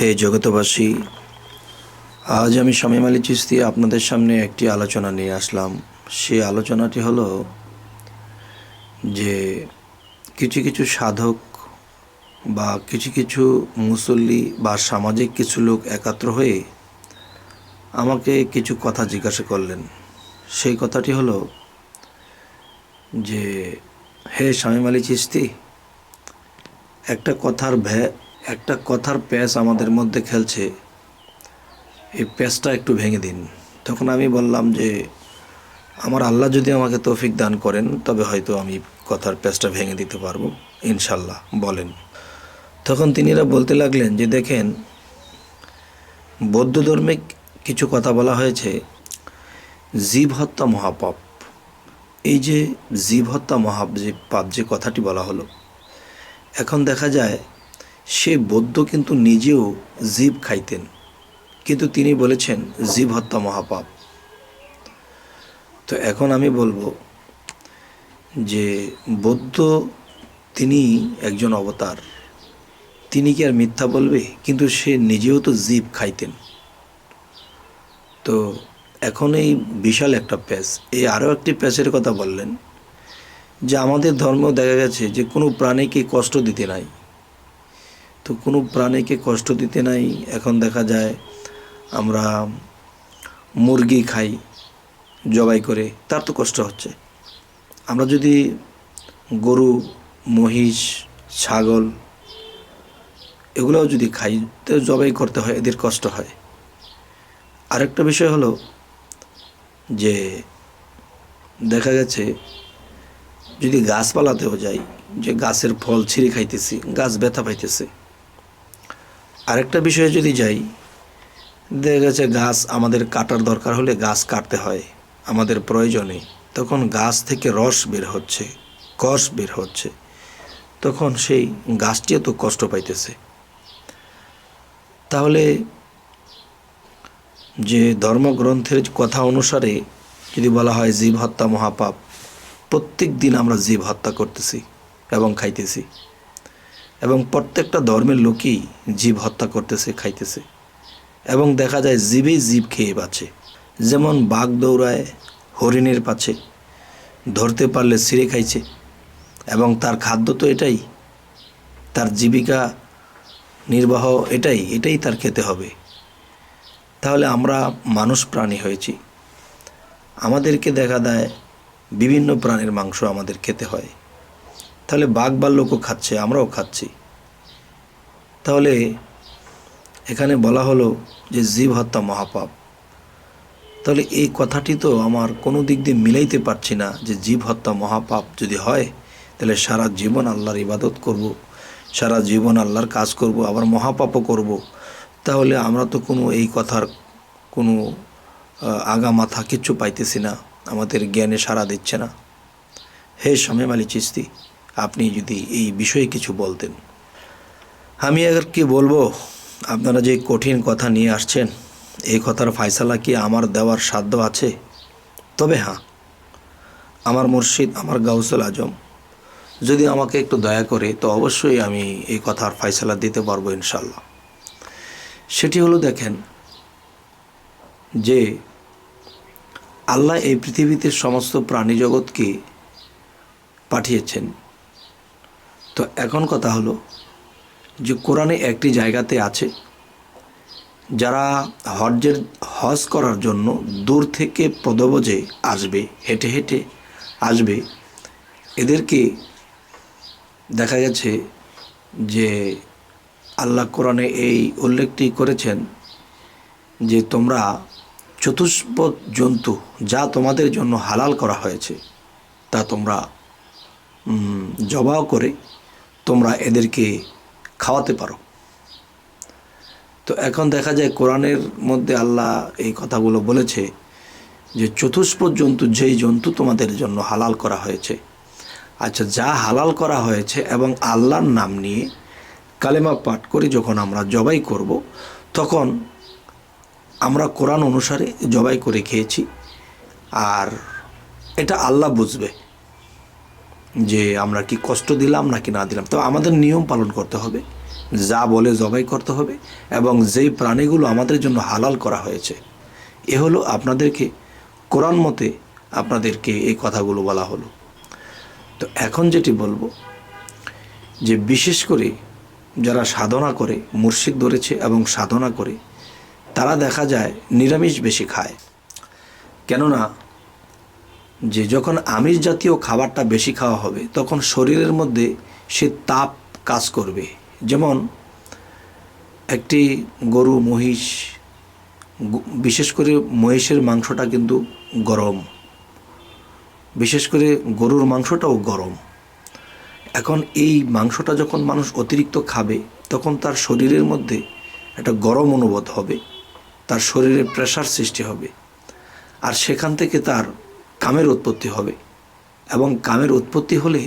হে জগতবাসী আজ আমি শামীম আলী চিস্তি আপনাদের সামনে একটি আলোচনা নিয়ে আসলাম। সেই আলোচনাটি হলো যে কিছু কিছু সাধক বা কিছু কিছু মুসল্লি বা সামাজিক কিছু লোক একাত্র হয়ে আমাকে কিছু কথা জিজ্ঞাসা করলেন। সেই কথাটি হলো যে, হে শামীম আলী চিস্তি, একটা কথার ভ্যা একটা কথার প্যাচ আমাদের মধ্যে খেলছে। এই প্যাচটা একটু ভেঙে দিন। তখন আমি বললাম যে, আমার আল্লাহ যদি আমাকে তৌফিক দান করেন, তবে হয়তো আমি কথার প্যাচটা ভেঙে দিতে পারব। ইনশাল্লাহ, বলেন। তখন তিনিরা বলতে লাগলেন যে, দেখেন, বৌদ্ধ ধর্মে কিছু কথা বলা হয়েছে, জীব হত্যা মহাপাপ। এই যে, জীব হত্যা মহাপ যে পাপ যে কথাটি বলা হলো, এখন দেখা যায় সে বৌদ্ধ কিন্তু নিজেও জীব খাইতেন। কিন্তু তিনি বলেছেন, জীব হত্যা মহাপাপ। তো এখন আমি বলব যে বৌদ্ধ তিনি একজন অবতার। তিনি কি আর মিথ্যা বলবে? কিন্তু সে নিজেও তো জীব খাইতেন। তো এখন এই বিশাল একটা প্যাচ। এই আরও একটি প্যাচের কথা বললেন যে আমাদের ধর্ম দেখা গেছে যে কোনো প্রাণীকে কষ্ট দিতে নাই। তো কোনো প্রাণীকে কষ্ট দিতে নাই, এখন দেখা যায় আমরা মুরগি খাই জবাই করে, তার তো কষ্ট হচ্ছে। আমরা যদি গরু, মহিষ, ছাগল এগুলোও যদি খাই, তো জবাই করতে হয়, এদের কষ্ট হয়। আরেকটা বিষয় হলো যে দেখা গেছে যদি গাছপালাতেও যাই, যে গাছের ফল ছিঁড়ে খাইতেছি, গাছ ব্যথা পাইতেছে আরেকটা বিষয়ে যদি যাই, দেখা গেছে গাছ আমাদের কাটার দরকার হলে গাছ কাটতে হয়, আমাদের প্রয়োজনে। তখন গাছ থেকে রস বের হচ্ছে, কষ বের হচ্ছে। তখন সেই গাছটিও তো কষ্ট পাইতেছে। তাহলে যে ধর্মগ্রন্থের কথা অনুসারে যদি বলা হয় জীব হত্যা মহাপাপ, প্রত্যেক দিন আমরা জীব হত্যা করতেছি এবং খাইতেছি। এবং প্রত্যেকটা ধর্মের লোকই জীব হত্যা করতেছে, খাইতেছে। এবং দেখা যায় জীবেই জীব খেয়ে বাঁচে। যেমন বাঘ দৌড়ায়, হরিণের পাছে, ধরতে পারলে ছিঁড়ে খাইছে। এবং তার খাদ্য তো এটাই, তার জীবিকা নির্বাহ এটাই এটাই তার খেতে হবে। তাহলে আমরা মানুষ প্রাণী হয়েছি। আমাদেরকে দেখা দেয় বিভিন্ন প্রাণীর মাংস আমাদের খেতে হয়। তাহলে বাঘ বা লোকও খাচ্ছে, আমরাও খাচ্ছি তাহলে এখানে বলা হলো যে জীব হত্যা মহাপাপ তাহলে এই কথাটি তো আমার কোনো দিক দিয়ে মিলাইতে পারছি না যে জীব হত্যা মহাপাপ যদি হয়, তাহলে সারা জীবন আল্লাহর ইবাদত করব। সারা জীবন আল্লাহর কাজ করব, আবার মহাপাপও করব। তাহলে আমরা তো কোনো এই কথার কোনো আগা মাথা কিচ্ছু পাইতেছি না, আমাদের জ্ঞানে সাড়া দিচ্ছে না হে শামেম আলী চিস্তি আপনি যদি এই বিষয়ে কিছু বলতেন। আমি আর কি বলব? আপনারা যে কঠিন কথা নিয়ে আসছেন এই কথার ফায়সালা কি আমার দেওয়ার সাধ্য আছে? তবে হ্যাঁ আমার মুর্শিদ, আমার গাউসুল আজম, যদি আমাকে একটু দয়া করে, তো অবশ্যই আমি এই কথার ফায়সালা দিতে পারব ইনশাল্লাহ সেটি হলো দেখেন যে, আল্লাহ এই পৃথিবীতে সমস্ত প্রাণী জগৎকে পাঠিয়েছেন। তো এখন কথা হলো যে কোরআনে একটি জায়গাতে আছে, যারা হজের হজ করার জন্য দূর থেকে পদবজে আসবে, হেঁটে হেঁটে আসবে, এদেরকে দেখা গেছে যে আল্লাহ কোরআনে এই উল্লেখটি করেছেন যে তোমরা চতুষ্পদ জন্তু যা তোমাদের জন্য হালাল করা হয়েছে, তা তোমরা জবাও করে তোমরা এদেরকে খাওয়াতে পারো। তো এখন দেখা যায় কোরআনের মধ্যে আল্লাহ এই কথাগুলো বলেছে যে চতুষ্পদ জন্তু যেই জন্তু তোমাদের জন্য হালাল করা হয়েছে। আচ্ছা যা হালাল করা হয়েছে এবং আল্লাহর নাম নিয়ে কালেমা পাঠ করে যখন আমরা জবাই করব, তখন আমরা কোরআন অনুসারে জবাই করে খেয়েছি। আর এটা আল্লাহ বুঝবে। যে আমরা কি কষ্ট দিলাম নাকি না দিলাম। তো আমাদের নিয়ম পালন করতে হবে, যা বলে জবাই করতে হবে এবং যেই প্রাণীগুলো আমাদের জন্য হালাল করা হয়েছে, এ হলো আপনাদেরকে কোরআন মতে আপনাদেরকে এই কথাগুলো বলা হলো। তো এখন যেটি বলব, যে বিশেষ করে যারা সাধনা করে, মুর্শিদ ধরেছে এবং সাধনা করে, তারা দেখা যায় নিরামিষ বেশি খায়। কেননা যে যখন আমিষ জাতীয় খাবারটা বেশি খাওয়া হবে, তখন শরীরের মধ্যে সে তাপ কাজ করবে। যেমন একটি গরু, মহিষ বিশেষ করে মহিষের মাংসটা কিন্তু গরম। বিশেষ করে গরুর মাংসটাও গরম। এখন এই মাংসটা যখন মানুষ অতিরিক্ত খাবে, তখন তার শরীরের মধ্যে একটা গরম অনুভূত হবে, তার শরীরে প্রেশার সৃষ্টি হবে। আর সেখান থেকে তার কামের উৎপত্তি হবে। এবং কামের উৎপত্তি হলে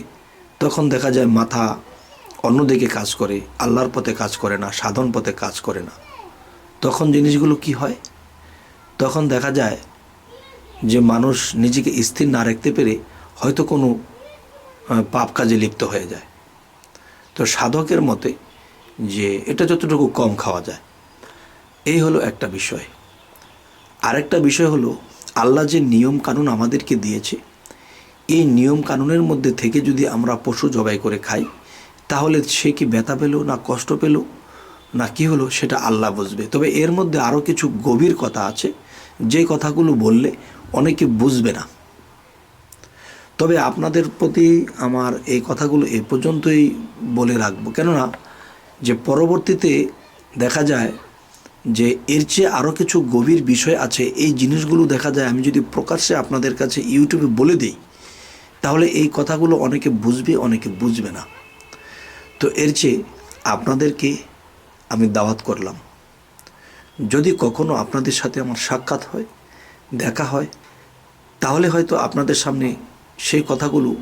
তখন দেখা যায় মাথা অন্যদিকে কাজ করে, আল্লাহর পথে কাজ করে না, সাধন পথে কাজ করে না। তখন জিনিসগুলো কি হয়? তখন দেখা যায় যে মানুষ নিজেকে স্থির না রাখতে পেরে হয়তো কোনো পাপ কাজে লিপ্ত হয়ে যায়। তো সাধকের মতে যে এটা যতটুকু কম খাওয়া যায়। এই হলো একটা বিষয়। আরেকটা বিষয় হলো আল্লাহ যে নিয়ম কানুন আমাদেরকে দিয়েছে, এই নিয়ম কানুনের মধ্যে থেকে যদি আমরা পশু জবাই করে খাই, তাহলে সে কি ব্যথা পেল না কষ্ট পেল? না কি হলো সেটা আল্লাহ বুঝবে। তবে এর মধ্যে আরও কিছু গভীর কথা আছে, যে কথাগুলো বললে অনেকে বুঝবে না। তবে আপনাদের প্রতি আমার এই কথাগুলো এ পর্যন্তই বলে রাখব। কেননা, যে পরবর্তীতে দেখা যায় যে এর চেয়ে আরও কিছু গভীর বিষয় আছে, এই জিনিসগুলো দেখা যায়। আমি যদি প্রকাশ্যে আপনাদের কাছে ইউটিউবে বলে দিই, তাহলে এই কথাগুলো অনেকে বুঝবে অনেকে বুঝবে না। তো এর চেয়ে আপনাদেরকে আমি দাওয়াত করলাম। যদি কখনো আপনাদের সাথে আমার সাক্ষাৎ হয়, দেখা হয়, তাহলে হয়তো আপনাদের সামনে সেই কথাগুলো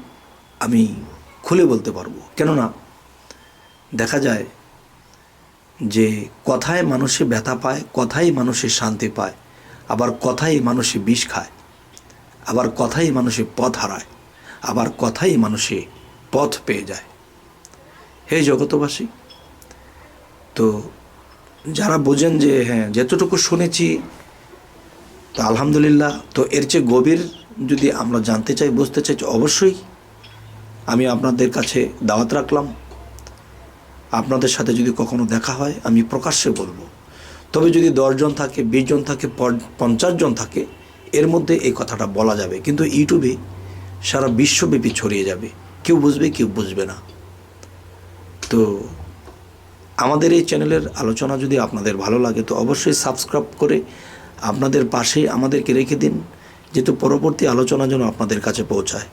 আমি খুলে বলতে পারব। কেননা দেখা যায় যে কথায় মানুষে ব্যথা পায় কথাই মানুষে শান্তি পায়, আবার কথাই মানুষে বিষ খায়, আবার কথাই মানুষে পথ হারায়, আবার কথাই মানুষে পথ পেয়ে যায়। হে জগতবাসী তো যারা বোঝেন যে হ্যাঁ যতটুকু শুনেছি, তো আলহামদুলিল্লাহ, তো এর চেয়ে গভীর যদি আমরা জানতে চাই, বুঝতে চাই অবশ্যই আমি আপনাদের কাছে দাওয়াত রাখলাম। আপনাদের সাথে যদি কখনো দেখা হয়, আমি প্রকাশ্যে বলব। তবে যদি দশজন থাকে, বিশ জন থাকে পঞ্চাশ জন থাকে, এর মধ্যে এই কথাটা বলা যাবে। কিন্তু ইউটিউবে সারা বিশ্বব্যাপী ছড়িয়ে যাবে। কেউ বুঝবে কেউ বুঝবে না। তো আমাদের এই চ্যানেলের আলোচনা যদি আপনাদের ভালো লাগে, তো অবশ্যই সাবস্ক্রাইব করে আপনাদের পাশে আমাদেরকে রেখে দিন, যেহেতু পরবর্তী আলোচনা যেন আপনাদের কাছে পৌঁছায়।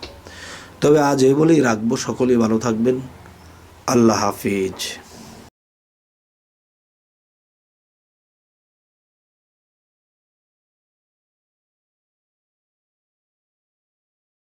তবে আজ এই বলেই রাখব। সকলেই ভালো থাকবেন। আল্লাহ হাফিজ।